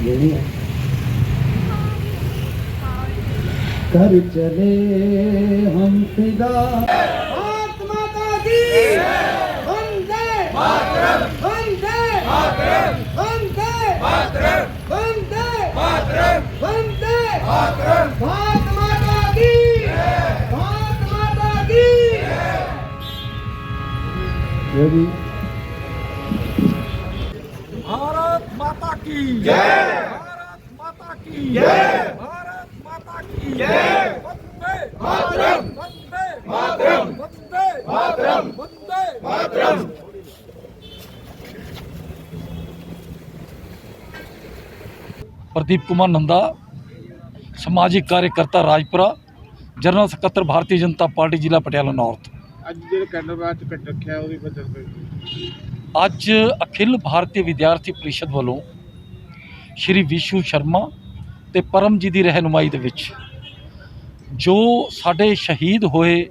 ਦੇਣੀ ਹੈ ਕਰ ਚਲੇ ਹਮ ਫਿਦਾ की जय भारत माता की जय भारत माता की जय वंदे मातरम वंदे मातरम वंदे मातरम वंदे मातरम प्रदीप कुमार नंदा ਸਮਾਜਿਕ ਕਾਰਜਕਰਤਾ ਰਾਜਪੁਰਾ ਜਨਰਲ ਸਕੱਤਰ ਭਾਰਤੀ ਜਨਤਾ ਪਾਰਟੀ ਜ਼ਿਲ੍ਹਾ ਪਟਿਆਲਾ ਨਾਰਥ ਅੱਜ ਜਿਹੜੇ ਕੈਂਡਲ ਮਾਰਚ ਕੱਟ ਰੱਖਿਆ ਉਹਦੀ ਵਜ੍ਹਾ ਤੋਂ ਅੱਜ ਅਖਿਲ ਭਾਰਤੀ ਵਿਦਿਆਰਥੀ ਪ੍ਰੀਸ਼ਦ ਵੱਲੋਂ ਸ਼੍ਰੀ ਵਿਸ਼ੂ ਸ਼ਰਮਾ ਤੇ ਪਰਮ ਜੀ ਦੀ ਰਹਿਨੁਮਾਈ ਦੇ ਵਿੱਚ, ਜੋ ਸਾਡੇ ਸ਼ਹੀਦ ਹੋਏ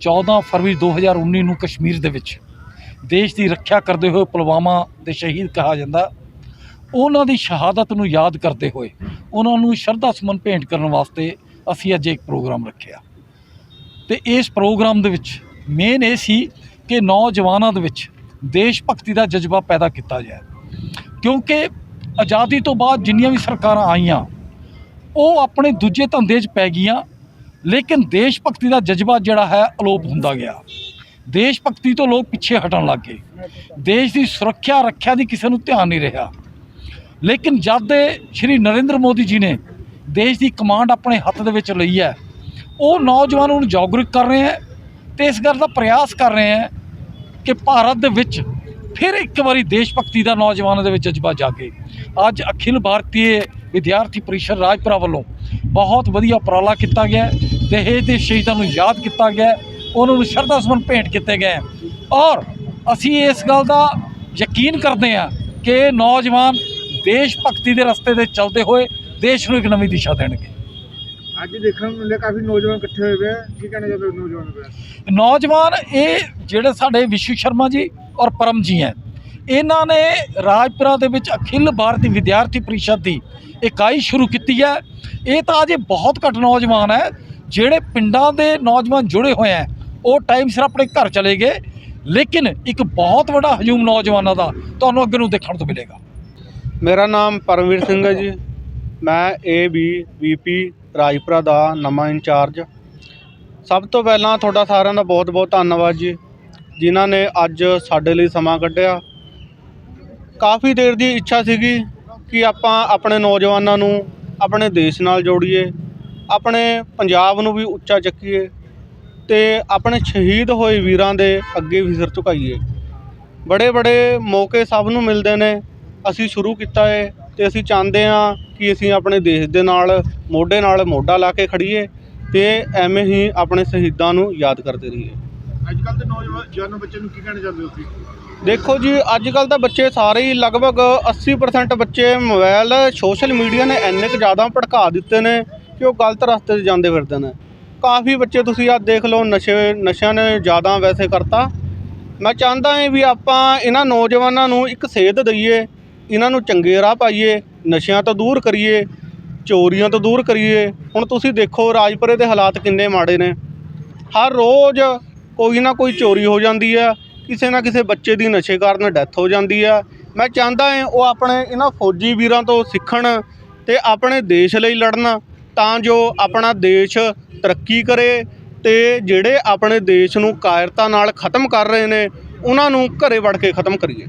14 ਫਰਵਰੀ 2019 ਨੂੰ ਕਸ਼ਮੀਰ ਦੇ ਵਿੱਚ, ਦੇਸ਼ ਦੀ ਰੱਖਿਆ ਕਰਦੇ ਹੋਏ ਪੁਲਵਾਮਾ ਦੇ ਸ਼ਹੀਦ ਕਹਾ ਜਾਂਦਾ। ਉਹਨਾਂ ਦੀ ਸ਼ਹਾਦਤ ਨੂੰ ਯਾਦ ਕਰਦੇ ਹੋਏ, ਉਹਨਾਂ ਨੂੰ ਸ਼ਰਧਾ ਸੁਮਨ ਭੇਂਟ ਕਰਨ ਵਾਸਤੇ ਅਸੀਂ ਅੱਜ ਇੱਕ ਪ੍ਰੋਗਰਾਮ ਰੱਖਿਆ। ਤੇ ਇਸ ਪ੍ਰੋਗਰਾਮ ਦੇ ਵਿੱਚ ਮੇਨ ਇਹ ਸੀ ਕਿ ਨੌਜਵਾਨਾਂ ਦੇ ਵਿੱਚ ਦੇਸ਼ ਭਗਤੀ ਦਾ ਜਜ਼ਬਾ ਪੈਦਾ ਕੀਤਾ ਜਾਏ। ਕਿਉਂਕਿ ਆਜ਼ਾਦੀ ਤੋਂ ਬਾਅਦ ਜਿੰਨੀਆਂ ਵੀ ਸਰਕਾਰਾਂ ਆਈਆਂ, ਉਹ ਆਪਣੇ ਦੂਜੇ ਧੰਦੇ 'ਚ ਪੈ ਗਈਆਂ, ਲੇਕਿਨ ਦੇਸ਼ ਭਗਤੀ ਦਾ ਜਜ਼ਬਾ ਜਿਹੜਾ ਹੈ ਅਲੋਪ ਹੁੰਦਾ ਗਿਆ। ਦੇਸ਼ ਭਗਤੀ ਤੋਂ ਲੋਕ ਪਿੱਛੇ ਹਟਣ ਲੱਗ ਗਏ। ਦੇਸ਼ ਦੀ ਸੁਰੱਖਿਆ ਰੱਖਿਆ ਦੀ ਕਿਸੇ ਨੂੰ ਧਿਆਨ ਨਹੀਂ ਰਿਹਾ। ਲੇਕਿਨ ਜਦ ਦੇ ਸ਼੍ਰੀ ਨਰਿੰਦਰ ਮੋਦੀ ਜੀ ਨੇ ਦੇਸ਼ ਦੀ ਕਮਾਂਡ ਆਪਣੇ ਹੱਥ ਦੇ ਵਿੱਚ ਲਈ ਹੈ, ਉਹ ਨੌਜਵਾਨਾਂ ਨੂੰ ਜਾਗਰੂਕ ਕਰ ਰਹੇ ਹੈ ਤੇ ਇਸ ਗੱਲ ਦਾ ਪ੍ਰਯਾਸ ਕਰ ਰਹੇ ਹੈ ਕਿ ਭਾਰਤ ਦੇ ਵਿੱਚ ਫਿਰ ਇੱਕ ਵਾਰੀ ਦੇਸ਼ ਭਗਤੀ ਦਾ ਨੌਜਵਾਨਾਂ ਦੇ ਵਿੱਚ ਜਜ਼ਬਾ ਜਾਗੇ ਅੱਜ ਅਖਿਲ ਭਾਰਤੀ ਵਿਦਿਆਰਥੀ ਪਰਿਸ਼ਦ ਰਾਜਪੁਰਾ ਵੱਲੋਂ ਬਹੁਤ ਵਧੀਆ ਉਪਰਾਲਾ ਕੀਤਾ ਗਿਆ। ਦਹੇਜ ਦੇ ਸ਼ਹੀਦਾਂ ਨੂੰ ਯਾਦ ਕੀਤਾ ਗਿਆ। ਉਹਨਾਂ ਨੂੰ ਸ਼ਰਧਾ ਸੁਮਨ ਭੇਂਟ ਕੀਤੇ ਗਏ। ਔਰ ਅਸੀਂ ਇਸ ਗੱਲ ਦਾ ਯਕੀਨ ਕਰਦੇ ਹਾਂ ਕਿ ਨੌਜਵਾਨ ਦੇਸ਼ ਭਗਤੀ ਦੇ ਰਸਤੇ ਤੇ ਚੱਲਦੇ ਹੋਏ ਦੇਸ਼ ਨੂੰ ਇੱਕ ਨਵੀਂ ਦਿਸ਼ਾ ਦੇਣਗੇ ਅੱਜ ਦੇਖਣ ਨੂੰ ਮਿਲਿਆ ਕਾਫੀ ਨੌਜਵਾਨ ਇਕੱਠੇ ਹੋਏ ਹੋਏ ਆ ਕੀ ਕਹਿਣਾ ਚਾਹੁੰਦੇ ਹੋ ਨੌਜਵਾਨ ਨੌਜਵਾਨ ਇਹ ਜਿਹੜੇ ਸਾਡੇ ਵਿਸ਼ੂ ਸ਼ਰਮਾ ਜੀ ਔਰ ਪਰਮ ਜੀ ਹੈ। ਇਹਨਾਂ ਨੇ ਰਾਜਪੁਰਾ ਦੇ ਵਿੱਚ ਅਖਿਲ ਭਾਰਤੀ ਵਿਦਿਆਰਥੀ ਪਰਿਸ਼ਦ ਦੀ ਇਕਾਈ ਸ਼ੁਰੂ ਕੀਤੀ ਹੈ। ਇਹ ਤਾਂ ਅਜੇ ਬਹੁਤ ਘੱਟ ਨੌਜਵਾਨ ਹੈ, ਜਿਹੜੇ ਪਿੰਡਾਂ ਦੇ ਨੌਜਵਾਨ ਜੁੜੇ ਹੋਏ ਹੈ, ਉਹ ਟਾਈਮ ਸਿਰ ਆਪਣੇ ਘਰ ਚਲੇ ਗਏ। ਲੇਕਿਨ ਇੱਕ ਬਹੁਤ ਵੱਡਾ ਹਜੂਮ ਨੌਜਵਾਨਾਂ ਦਾ ਤੁਹਾਨੂੰ ਅੱਗੇ ਨੂੰ ਦੇਖਣ ਤੋਂ ਮਿਲੇਗਾ। ਮੇਰਾ ਨਾਮ ਪਰਮਵੀਰ ਸਿੰਘ ਹੈ ਜੀ। ਮੈਂ ਏ ਬੀ ਵੀਪੀ ਰਾਜਪੁਰਾ ਦਾ ਨਵਾਂ ਇੰਚਾਰਜ। ਸਭ ਤੋਂ ਪਹਿਲਾਂ ਤੁਹਾਡਾ ਸਾਰਿਆਂ ਦਾ ਬਹੁਤ-ਬਹੁਤ ਧੰਨਵਾਦ ਜੀ। ਜਿਨ੍ਹਾਂ ਨੇ ਅੱਜ ਸਾਡੇ ਲਈ ਸਮਾਂ ਕੱਢਿਆ। ਕਾਫੀ ਦੇਰ ਦੀ ਇੱਛਾ ਸੀਗੀ ਕਿ ਆਪਾਂ ਆਪਣੇ ਨੌਜਵਾਨਾਂ ਨੂੰ ਆਪਣੇ ਦੇਸ਼ ਨਾਲ ਜੋੜੀਏ, ਆਪਣੇ ਪੰਜਾਬ ਨੂੰ ਵੀ ਉੱਚਾ ਚੱਕੀਏ ਤੇ ਆਪਣੇ ਸ਼ਹੀਦ ਹੋਏ ਵੀਰਾਂ ਦੇ ਅੱਗੇ ਵੀ ਸਿਰ ਝੁਕਾਈਏ। ਬੜੇ ਬੜੇ ਮੌਕੇ ਸਭ ਨੂੰ ਮਿਲਦੇ ਨੇ, ਅਸੀਂ ਸ਼ੁਰੂ ਕੀਤਾ ਹੈ ਤੇ ਅਸੀਂ ਚਾਹੁੰਦੇ ਹਾਂ ਕਿ ਅਸੀਂ ਆਪਣੇ ਦੇਸ਼ ਦੇ ਨਾਲ, ਮੋਢੇ ਨਾਲ ਮੋਢਾ ਲਾ ਕੇ ਖੜੀਏ ਤੇ ਐਵੇਂ ਹੀ ਆਪਣੇ ਸ਼ਹੀਦਾਂ ਨੂੰ ਯਾਦ ਕਰਦੇ ਰਹੀਏ। ਅੱਜ ਕੱਲ ਦੇ ਨੌਜਵਾਨ ਬੱਚੇ ਨੂੰ ਕੀ ਕਹਿਣਾ ਚਾਹੁੰਦੇ ਹੋ ਤੁਸੀਂ? ਦੇਖੋ ਜੀ ਅੱਜ ਕੱਲ ਤਾਂ ਬੱਚੇ ਸਾਰੇ ਹੀ ਲਗਭਗ 80% ਬੱਚੇ ਮੋਬਾਈਲ ਸੋਸ਼ਲ ਮੀਡੀਆ ਨੇ ਇੰਨੇ ਕੁ ਜ਼ਿਆਦਾ ਭੜਕਾ ਦਿੱਤੇ ਨੇ ਕਿ ਉਹ ਗਲਤ ਰਸਤੇ 'ਤੇ ਜਾਂਦੇ ਫਿਰਦੇ ਨੇ। ਕਾਫੀ ਬੱਚੇ ਤੁਸੀਂ ਆਹ ਦੇਖ ਲਓ, ਨਸ਼ੇ, ਨਸ਼ਿਆਂ ਨੇ ਜ਼ਿਆਦਾ ਵੈਸੇ ਕਰਤਾ। ਮੈਂ ਚਾਹੁੰਦਾ ਹਾਂ ਵੀ ਆਪਾਂ ਇਹਨਾਂ ਨੌਜਵਾਨਾਂ ਨੂੰ ਇੱਕ ਸੇਧ ਦਈਏ, ਇਹਨਾਂ ਨੂੰ ਚੰਗੇ ਰਾਹ ਪਾਈਏ, ਨਸ਼ਿਆਂ ਤੋਂ ਦੂਰ ਕਰੀਏ, ਚੋਰੀਆਂ ਤੋਂ ਦੂਰ ਕਰੀਏ। ਹੁਣ ਤੁਸੀਂ ਦੇਖੋ ਰਾਜਪੁਰੇ ਦੇ ਹਾਲਾਤ ਕਿੰਨੇ ਮਾੜੇ ਨੇ। ਹਰ ਰੋਜ਼ ਕੋਈ ਨਾ ਕੋਈ ਚੋਰੀ ਹੋ ਜਾਂਦੀ ਆ, ਕਿਸੇ ਨਾ ਕਿਸੇ ਬੱਚੇ ਦੀ ਨਸ਼ੇ ਕਾਰਨ ਡੈਥ ਹੋ ਜਾਂਦੀ ਆ। ਮੈਂ ਚਾਹੁੰਦਾ ਹਾਂ ਉਹ ਆਪਣੇ ਇਹਨਾਂ ਫੌਜੀ ਵੀਰਾਂ ਤੋਂ ਸਿੱਖਣ ਤੇ ਆਪਣੇ ਦੇਸ਼ ਲਈ ਲੜਨ, ਤਾਂ ਜੋ ਆਪਣਾ ਦੇਸ਼ ਤਰੱਕੀ ਕਰੇ ਤੇ ਜਿਹੜੇ ਆਪਣੇ ਦੇਸ਼ ਨੂੰ ਕਾਇਰਤਾ ਨਾਲ ਖਤਮ ਕਰ ਰਹੇ ਨੇ, ਉਹਨਾਂ ਨੂੰ ਘਰੇ ਵੜ ਕੇ ਖਤਮ ਕਰੀਏ।